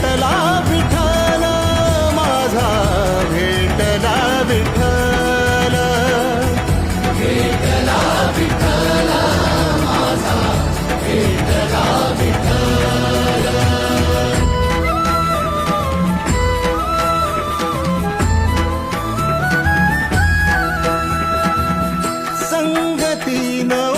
भेटला विठ्ठल माझा भेटला विठ्ठल. भेटला विठ्ठल माझा भेटला विठ्ठल. संगती न